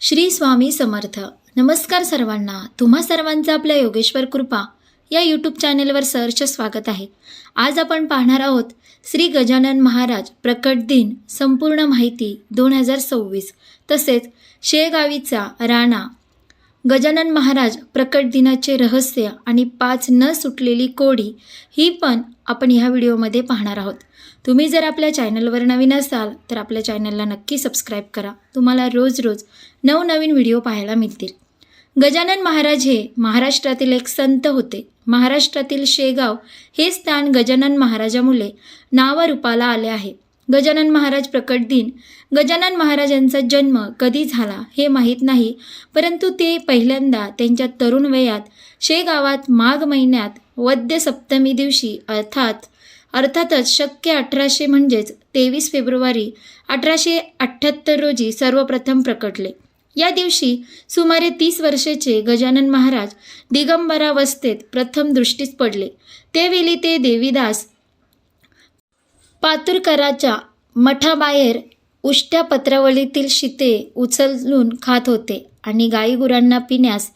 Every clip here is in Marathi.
श्री स्वामी समर्थ. नमस्कार सर्वांना. तुम्हा सर्वांचं आपल्या योगेश्वर कृपा या यूट्यूब चॅनेलवर सहर्ष स्वागत आहे. आज आपण पाहणार आहोत श्री गजानन महाराज प्रकट दिन संपूर्ण माहिती दोन हजार सव्वीस तसेच शेगावीचा राणा गजानन महाराज प्रकट दिनाचे रहस्य आणि पाच न सुटलेली कोडी ही पण आपण ह्या व्हिडिओमध्ये पाहणार आहोत. तुम्ही जर आपल्या चॅनलवर नवीन असाल तर आपल्या चॅनलला नक्की सबस्क्राईब करा. तुम्हाला रोज रोज नवनवीन व्हिडिओ पाहायला मिळतील. गजानन महाराज हे महाराष्ट्रातील एक संत होते. महाराष्ट्रातील शेगाव हे स्थान गजानन महाराजामुळे नावारूपाला आले आहे. गजानन महाराज प्रकट दिन गजानन महाराजांचा जन्म कधी झाला हे माहीत नाही परंतु ते पहिल्यांदा त्यांच्या तरुण वयात शेगावात माघ महिन्यात वद्य सप्तमी दिवशी अर्थात अर्थातच शक्य अठराशे म्हणजेच तेवीस फेब्रुवारी अठराशे अठ्ठ्याहत्तर रोजी सर्वप्रथम प्रकटले. या दिवशी सुमारे तीस वर्षाचे गजानन महाराज दिगंबरावस्थेत प्रथम दृष्टीस पडले. त्यावेळी ते देवीदास पातुरकराच्या मठाबाहेर उष्ट्या पत्रावळीतील शिते उचलून खात होते आणि गाईगुरांना पिण्यास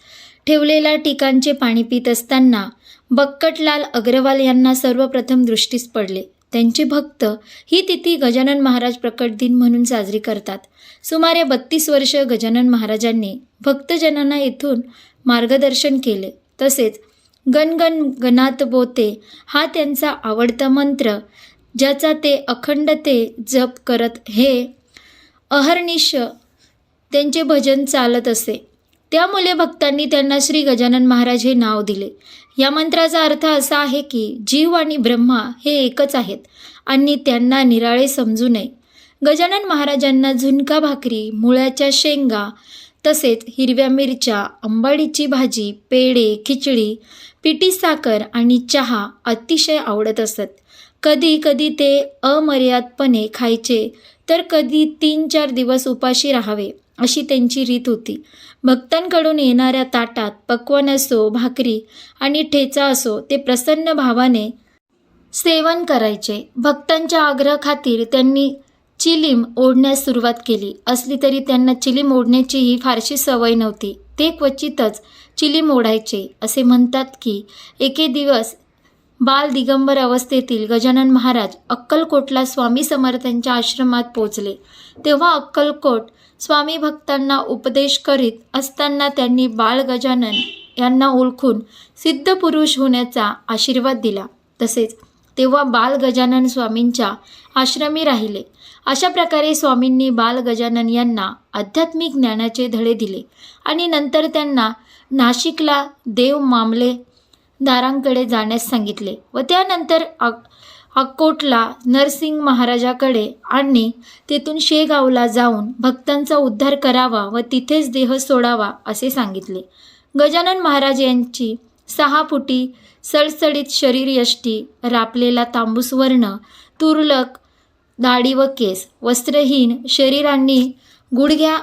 ठेवलेल्या ठिकाणचे पाणी पित असताना बक्कटलाल अग्रवाल यांना सर्वप्रथम दृष्टीस पडले. त्यांचे भक्त ही तिथी गजानन महाराज प्रकट दिन म्हणून साजरी करतात. सुमारे बत्तीस वर्ष गजानन महाराजांनी भक्तजनांना येथून मार्गदर्शन केले. तसेच गणगण गणात बोते हा त्यांचा आवडता मंत्र ज्याचा ते अखंड ते जप करत हे अहर्निश त्यांचे भजन चालत असे. त्यामुळे भक्तांनी त्यांना श्री गजानन महाराज हे नाव दिले. या मंत्राचा अर्थ असा आहे की जीव आणि ब्रह्मा हे एकच आहेत आणि त्यांना निराळे समजू नये. गजानन महाराजांना झुणका भाकरी मुळ्याच्या शेंगा तसेच हिरव्या मिरच्या अंबाडीची भाजी पेढे खिचडी पिटी साखर आणि चहा अतिशय आवडत असत. कधी कधी ते अमर्यादपणे खायचे तर कधी तीन चार दिवस उपाशी राहावे. अशी त्यांची रीत होती. भक्तांकडून येणाऱ्या ताटात पक्वान असो भाकरी आणि ठेचा असो ते प्रसन्न भावाने सेवन करायचे. भक्तांच्या आग्रहाखातीर त्यांनी चिलीम ओढण्यास सुरुवात केली. असली तरी त्यांना चिलीम ओढण्याचीही फारशी सवय नव्हती. ते क्वचितच चिलीम ओढायचे असे म्हणतात की एके दिवस बाल दिगंबर अवस्थेतील गजानन महाराज अक्कलकोटला स्वामी समर्थांच्या आश्रमात पोचले तेव्हा अक्कलकोट स्वामी भक्तांना उपदेश करीत असताना त्यांनी बाळ गजानन यांना ओळखून सिद्ध पुरुष होण्याचा आशीर्वाद दिला. तसेच तेव्हा बाल गजानन स्वामींच्या आश्रमी राहिले. अशा प्रकारे स्वामींनी बाल गजानन यांना आध्यात्मिक ज्ञानाचे धडे दिले आणि नंतर त्यांना नाशिकला देव मामले दारांकडे जाण्यास सांगितले व त्यानंतर अक्कोटला नरसिंग महाराजाकडे आणि तेथून शेगावला जाऊन भक्तांचा उद्धार करावा व तिथेच देह सोडावा असे सांगितले. गजानन महाराज यांची सहा फुटी सळसळीत शरीर यष्टी रापलेला तांबूस वर्ण तुरलक दाढी व केस वस्त्रहीन शरीरांनी गुडघ्या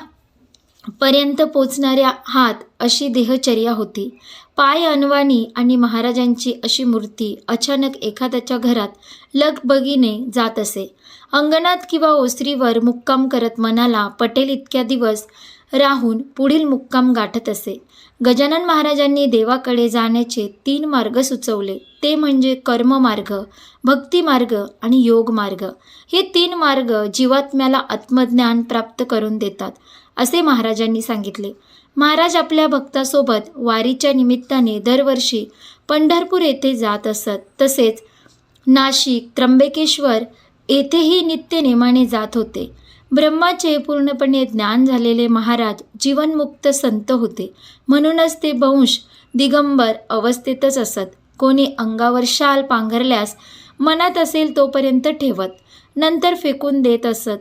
पर्यंत पोचणाऱ्या हात अशी देहचर्या होती. पाय अनवाणी आणि महाराजांची अशी मूर्ती अचानक एखाद्याच्या घरात लगबगीने जात असे. अंगणात किंवा ओसरीवर मुक्काम करत मनाला पटेल इतक्या दिवस राहून पुढील मुक्काम गाठत असे. गजानन महाराजांनी देवाकडे जाण्याचे तीन मार्ग सुचवले. ते म्हणजे कर्ममार्ग भक्तिमार्ग आणि योग मार्ग. हे तीन मार्ग जीवात्म्याला आत्मज्ञान प्राप्त करून देतात असे महाराजांनी सांगितले. महाराज आपल्या भक्तासोबत वारीच्या निमित्ताने दरवर्षी पंढरपूर येथे जात असत. तसेच नाशिक त्र्यंबकेश्वर येथेही नित्यनेमाने जात होते. ब्रह्माचे पूर्णपणे ज्ञान झालेले महाराज जीवनमुक्त संत होते. म्हणूनच ते बंश दिगंबर अवस्थेतच असत. कोणी अंगावर शाल पांघरल्यास मनात असेल तोपर्यंत ठेवत नंतर फेकून देत असत.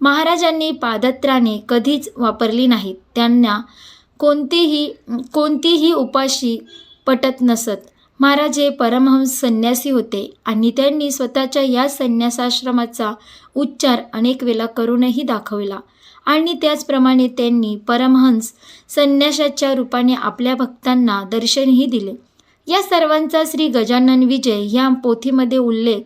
महाराजांनी पादत्राणे कधीच वापरली नाहीत. त्यांना कोणतीही कोणतीही उपाशी पटत नसत. महाराज हे परमहंस संन्यासी होते आणि त्यांनी स्वतःच्या या संन्यासाश्रमाचा उच्चार अनेक वेळा करूनही दाखवला आणि त्याचप्रमाणे त्यांनी परमहंस संन्यासाच्या रूपाने आपल्या भक्तांना दर्शनही दिले. या सर्वांचा श्री गजानन विजय या पोथीमध्ये उल्लेख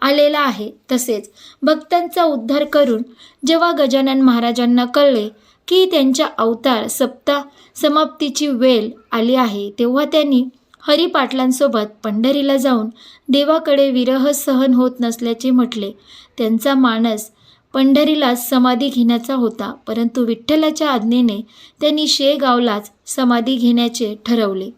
आलेला आहे. तसेच भक्तांचा उद्धार करून जेव्हा गजानन महाराजांना कळले की त्यांच्या अवतार सप्ता समाप्तीची वेळ आली आहे तेव्हा त्यांनी हरिपाटलांसोबत पंढरीला जाऊन देवाकडे विरह सहन होत नसल्याचे म्हटले. त्यांचा मानस पंढरीलाच समाधी घेण्याचा होता परंतु विठ्ठलाच्या आज्ञेने त्यांनी शेगावलाच समाधी घेण्याचे ठरवले.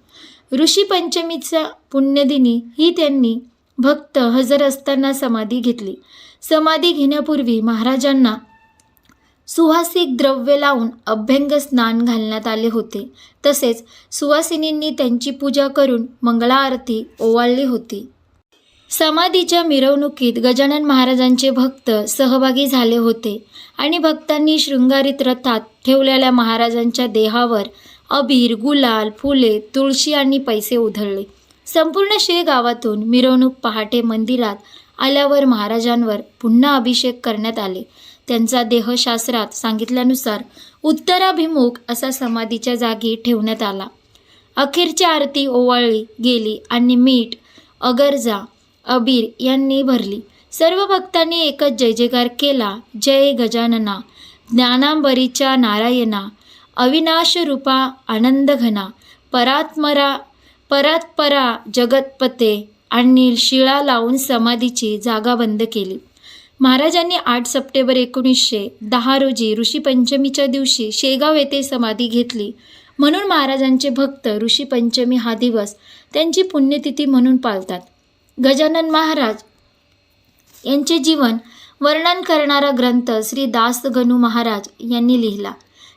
ऋषीपंचमीच्या पुण्यदिनी ही त्यांनी भक्त हजर असताना समाधी घेतली. समाधी घेण्यापूर्वी महाराजांना सुहासिक द्रव्य लावून अभ्यंग स्नान घालण्यात आले होते. तसेच सुवासिनींनी त्यांची पूजा करून मंगळाआरती ओवाळली होती. समाधीच्या मिरवणुकीत गजानन महाराजांचे भक्त सहभागी झाले होते आणि भक्तांनी शृंगारित रथात ठेवलेल्या महाराजांच्या देहावर अबीर गुलाल फुले तुळशी आणि पैसे उधळले. संपूर्ण शेगावातून मिरवणूक पहाटे मंदिरात आल्यावर महाराजांवर पुन्हा अभिषेक करण्यात आले. त्यांचा देहशास्त्रात सांगितल्यानुसार उत्तराभिमुख असा समाधीच्या जागी ठेवण्यात आला. अखेरची आरती ओवाळली गेली आणि मीठ अगरजा अबीर यांनी भरली. सर्व भक्तांनी एकच जय जयकार केला जय गजानना ज्ञानांबरीच्या नारायणा अविनाश रूपा आनंद घना परात्मरा परात्परा जगतपते आणि शिळा लावून समाधीची जागा बंद केली. महाराजांनी आठ सप्टेंबर एकोणीसशे दहा रोजी ऋषीपंचमीच्या दिवशी शेगाव येथे समाधी घेतली. म्हणून महाराजांचे भक्त ऋषीपंचमी हा दिवस त्यांची पुण्यतिथी म्हणून पाळतात. गजानन महाराज यांचे जीवन वर्णन करणारा ग्रंथ श्री दास गणू महाराज यांनी लिहिला.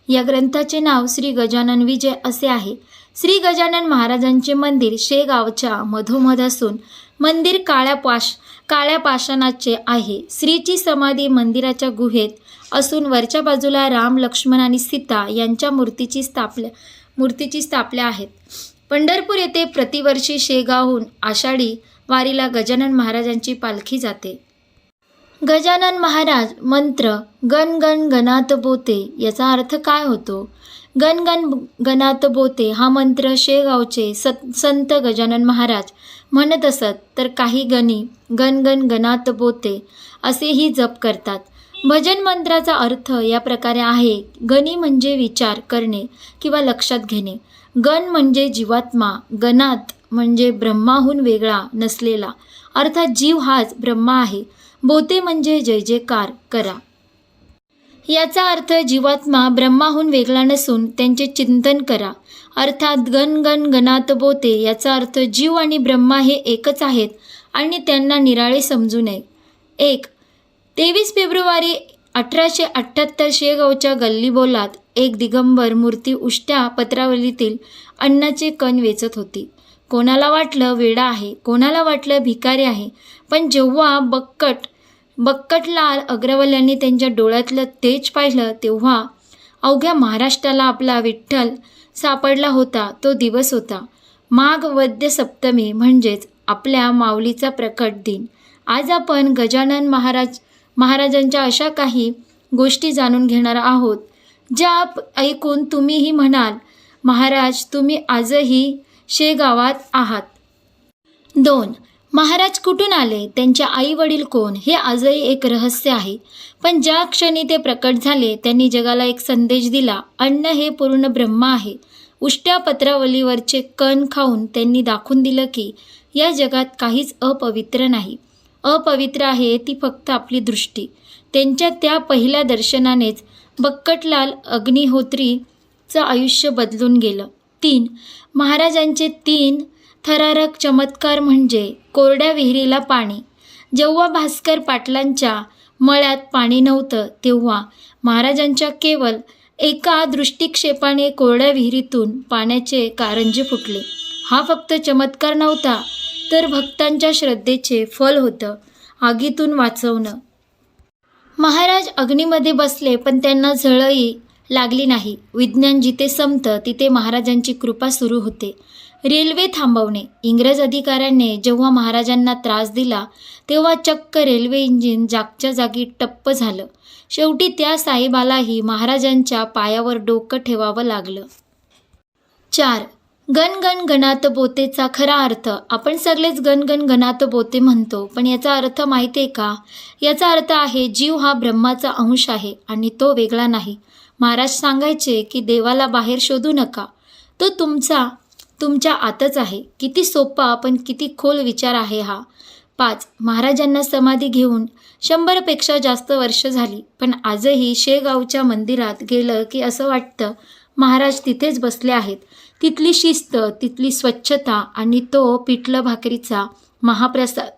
या ग्रंथाचे नाव श्री गजानन विजय असे आहे. श्री गजानन महाराजांचे मंदिर शेगावच्या मधोमध असून मंदिर काळ्या पाश काळ्या पाषाणाचे आहे. श्रीची समाधी मंदिराच्या गुहेत असून वरच्या बाजूला राम लक्ष्मण आणि सीता यांच्या मूर्तीची स्थापल्या मूर्तीची स्थापल्या आहेत. पंढरपूर येथे प्रतिवर्षी शेगावहून आषाढी वारीला गजानन महाराजांची पालखी जाते. गजानन महाराज मंत्र गण गण गणात बोते याचा अर्थ काय होतो? गण गण गणात बोते हा मंत्र शेगावचे सत संत गजानन महाराज म्हणत असत तर काही गणी गन गन गणात बोते असेही जप करतात. भजन मंत्राचा अर्थ या प्रकारे आहे गणी म्हणजे विचार करणे किंवा लक्षात घेणे. गण म्हणजे जीवात्मा गणात म्हणजे ब्रह्माहून वेगळा नसलेला. अर्थात जीव हाच ब्रह्मा आहे. बोते म्हणजे जय जयकार करा. याचा अर्थ जीवात्मा ब्रह्माहून वेगळा नसून त्यांचे चिंतन करा. अर्थात गण गण गणात बोते याचा अर्थ जीव आणि ब्रह्मा हे एकच आहेत आणि त्यांना निराळे समजू नये. एक तेवीस फेब्रुवारी अठराशे अठ्ठ्याहत्तर शेगावच्या गल्लीबोलात एक दिगंबर मूर्ती उष्ट्या पत्रावलीतील अन्नाचे कण वेचत होती. कोणाला वाटलं वेडा आहे कोणाला वाटलं भिकारी आहे पण जेव्हा बक्कट बक्कटलाल अग्रवाल यांनी त्यांच्या डोळ्यातलं तेज पाहिलं तेव्हा अवघ्या महाराष्ट्राला आपला विठ्ठल सापडला होता तो दिवस होता. माघ वद्य सप्तमी म्हणजेच आपल्या माऊलीचा प्रकट दिन. आज आपण गजानन महाराज महाराजांच्या अशा काही गोष्टी जाणून घेणार आहोत ज्या ऐकून तुम्हीही म्हणाल महाराज तुम्ही आजही शेगावात आहात. दोन महाराज कुठून आले? त्यांचे आई वडील कोण? हे आजही एक रहस्य आहे. पण ज्या क्षणी ते प्रकट झाले त्यांनी जगाला एक संदेश दिला अन्न हे पूर्ण ब्रह्म आहे. उष्ट्या पत्रावलीवरचे कण खाऊन त्यांनी दाखवून दिलं की या जगात काहीच अपवित्र नाही. अपवित्र आहे ती फक्त आपली दृष्टी. त्यांच्या त्या पहिल्या दर्शनानेच बक्कटलाल अग्निहोत्रीचं आयुष्य बदलून गेलं. तीन महाराजांचे तीन थरारक चमत्कार म्हणजे कोरड्या विहिरीला पाणी. जेव्हा भास्कर पाटलांच्या मळ्यात पाणी नव्हतं तेव्हा महाराजांच्या केवळ एका दृष्टिक्षेपाने कोरड्या विहिरीतून पाण्याचे कारंजे फुटले. हा फक्त चमत्कार नव्हता तर भक्तांच्या श्रद्धेचे फल होतं आगीतून वाचवणं. महाराज अग्नीमध्ये बसले पण त्यांना झळही लागली नाही. विज्ञान जिथे संपतं तिथे महाराजांची कृपा सुरू होते. रेल्वे थांबवणे. इंग्रज अधिकाऱ्यांनी जेव्हा महाराजांना त्रास दिला तेव्हा चक्क रेल्वे इंजिन जागच्या जागी टप्प झालं. शेवटी त्या साहेबालाही महाराजांच्या पायावर डोकं ठेवावं लागलं. चार. गणगण गणात बोतेचा खरा अर्थ. आपण सगळेच गणगण गणात बोते म्हणतो पण याचा अर्थ माहिती आहे का? याचा अर्थ आहे जीव हा ब्रह्माचा अंश आहे आणि तो वेगळा नाही. महाराज सांगायचे की देवाला बाहेर शोधू नका. तो तुमचा तुमच्या आतच आहे. किती सोपा पण किती खोल विचार आहे हा. पाच महाराजांना समाधी घेऊन शंभरपेक्षा जास्त वर्ष झाली. पण आजही शेगावच्या मंदिरात गेलं की असं वाटतं महाराज तिथेच बसले आहेत. तिथली शिस्त तिथली स्वच्छता आणि तो पिठलं भाकरीचा महाप्रसाद.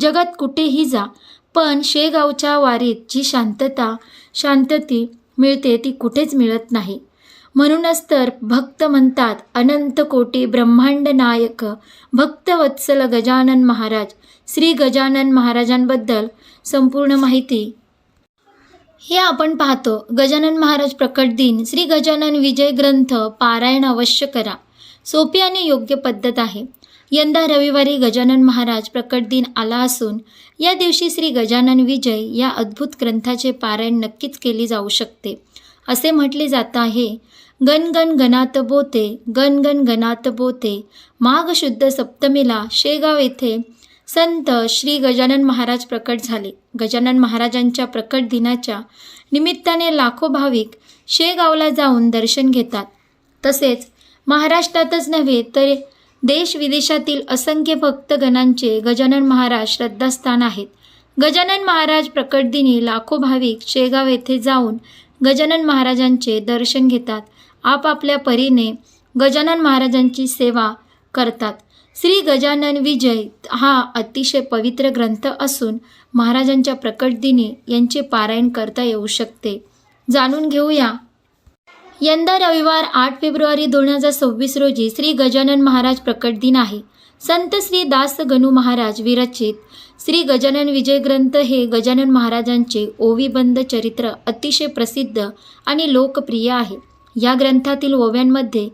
जगात कुठेही जा पण शेगावच्या वारीत जी शांतता शांतती मिळते ती कुठेच मिळत नाही. म्हणूनच तर भक्त म्हणतात अनंत कोटी ब्रह्मांड नायक. भक्तवत्सल गजानन महाराज. श्री गजानन महाराजांबद्दल संपूर्ण माहिती. हे आपण पाहतो. गजानन महाराज प्रकट दिन. श्री गजानन विजय ग्रंथ पारायण अवश्य करा. सोपी आणि योग्य पद्धत आहे. यंदा रविवारी गजानन महाराज प्रकट दिन आला असून या दिवशी श्री गजानन विजय या अद्भुत ग्रंथाचे पारायण नक्कीच केली जाऊ शकते. असे म्हटले जात आहे. गण गण गणात बोते गण गण गणात बोते. माघ शुद्ध सप्तमीला शेगाव येथे संत श्री गजानन महाराज प्रकट झाले. गजानन महाराजांच्या प्रकट दिनाच्या निमित्ताने लाखो भाविक शेगावला जाऊन दर्शन घेतात. तसेच महाराष्ट्रातच नव्हे तर देश विदेशातील असंख्य भक्तगणांचे गजानन महाराज श्रद्धास्थान आहेत. गजानन महाराज प्रकट दिनी लाखो भाविक शेगाव येथे जाऊन गजानन महाराजांचे दर्शन घेतात. आपापल्या परीने गजानन महाराजांची सेवा करतात. श्री गजानन विजय हा अतिशय पवित्र ग्रंथ असून महाराजांच्या प्रकट दिनी यांचे पारायण करता येऊ शकते. जाणून घेऊया. यंदा रविवार आठ फेब्रुवारी दोन हजार सव्वीस रोजी श्री गजानन महाराज प्रकट दिन आहे. संत श्री दास गणू महाराज विरचित श्री गजानन विजय ग्रंथ हे गजानन महाराजांचे ओवीबंद चरित्र अतिशय प्रसिद्ध आणि लोकप्रिय आहे. या ग्रंथातील ओव्यांमध्ये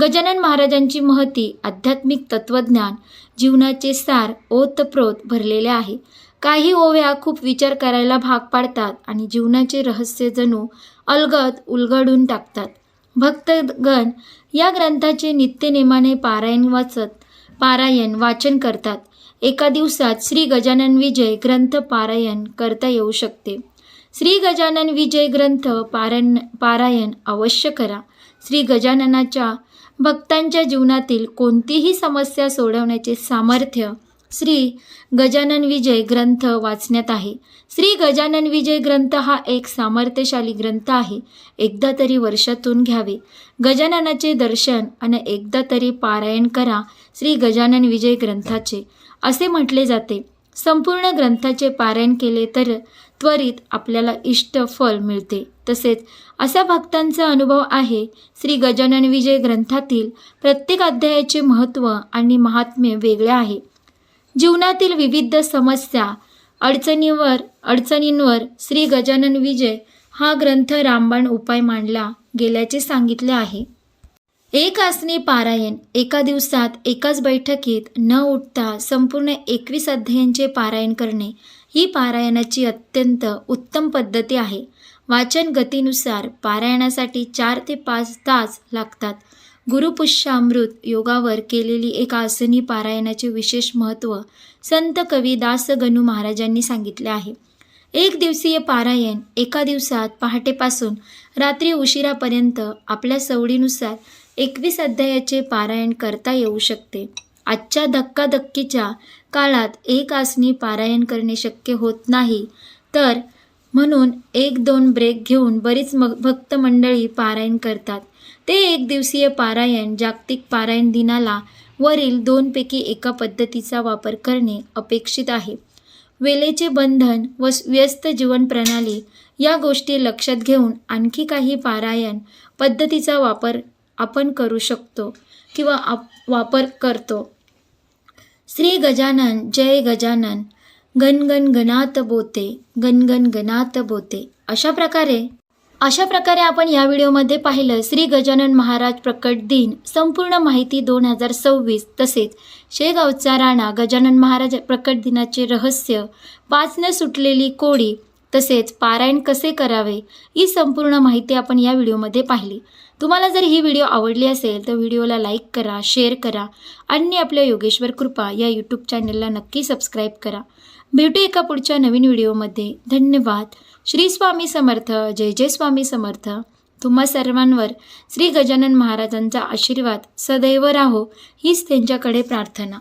गजानन महाराजांची महती आध्यात्मिक तत्वज्ञान जीवनाचे सार ओतप्रोत भरलेले आहे. काही ओव्या खूप विचार करायला भाग पाडतात आणि जीवनाचे रहस्य जणू अलगद उलगडून टाकतात. भक्तगण या ग्रंथाचे नित्यनेमाने पारायण वाचत पारायण वाचन करतात. एका दिवसात श्री गजानन विजय ग्रंथ पारायण करता येऊ शकते. श्री गजानन विजय ग्रंथ पारायण पारायण अवश्य करा. श्री गजाननाच्या भक्तांच्या जीवनातील कोणतीही समस्या सोडवण्याचे सामर्थ्य श्री गजानन विजय ग्रंथ वाचण्यात आहे. श्री गजानन विजय ग्रंथ हा एक सामर्थ्यशाली ग्रंथ आहे. एकदा तरी वर्षातून घ्यावे. गजाननाचे दर्शन आणि एकदा तरी पारायण करा श्री गजानन विजय ग्रंथाचे. असे म्हटले जाते. संपूर्ण ग्रंथाचे पारायण केले तर त्वरित आपल्याला इष्ट फल मिळते. तसेच असा भक्तांचा अनुभव आहे श्री गजानन विजय ग्रंथातील प्रत्येक अध्यायाचे महत्त्व आणि महात्म्य वेगळे आहे. जीवनातील विविध समस्या अडचणीवर अडचणींवर श्री गजानन विजय हा ग्रंथ रामबाण उपाय मांडला गेल्याचे सांगितले आहे. एक आसनी पारायण एका दिवसात एकाच बैठकीत न उठता संपूर्ण एकवीस अध्यायांचे पारायण करणे ही पारायणाची अत्यंत उत्तम पद्धती आहे. वाचन गतीनुसार पारायणासाठी चार ते पाच तास लागतात. गुरुपुष्यामृत योगावर केलेली एका आसनी पारायणाचे विशेष महत्त्व संत कवी दासगणू महाराजांनी सांगितले आहे. एक दिवसीय पारायण एका दिवसात पहाटेपासून रात्री उशिरापर्यंत आपल्या सवडीनुसार एकवीस अध्यायाचे पारायण करता येऊ शकते. आजच्या धक्काधक्कीच्या काळात एक आसनी पारायण करणे शक्य होत नाही. तर म्हणून एक दोन ब्रेक घेऊन बरीच म भक्त मंडळी पारायण करतात. ते एक दिवसीय पारायण जागतिक पारायण दिनाला वरील दोनपैकी एका पद्धतीचा वापर करणे अपेक्षित आहे. वेळेचे बंधन व व्यस्त जीवन प्रणाली या गोष्टी लक्षात घेऊन आणखी काही पारायण पद्धतीचा वापर आपण करू शकतो किंवा आप वापर करतो. श्री गजानन जय गजानन. गण गणात बोते गण गणात बोते. अशा प्रकारे अशा प्रकारे आपण या व्हिडिओमध्ये पाहिलं श्री गजानन महाराज प्रकट दिन संपूर्ण माहिती दोन हजार सव्वीस तसेच शेगावचा राणा गजानन महाराज प्रकट दिनाचे रहस्य पाच सुटलेली कोडी तसेच पारायण कसे करावे ही संपूर्ण माहिती आपण या व्हिडिओमध्ये पाहिली. तुम्हाला जर ही व्हिडिओ आवडली असेल तर व्हिडिओला लाईक करा शेअर करा आणि आपल्या योगेश्वर कृपा या यूट्यूब चॅनलला नक्की सबस्क्राईब करा. भेटू एका पुढच्या नवीन व्हिडिओमध्ये. धन्यवाद. श्री स्वामी समर्थ. जय जय स्वामी समर्थ. तुम्हा सर्वांवर श्री गजानन महाराजांचा आशीर्वाद सदैव राहो हीच त्यांच्याकडे प्रार्थना.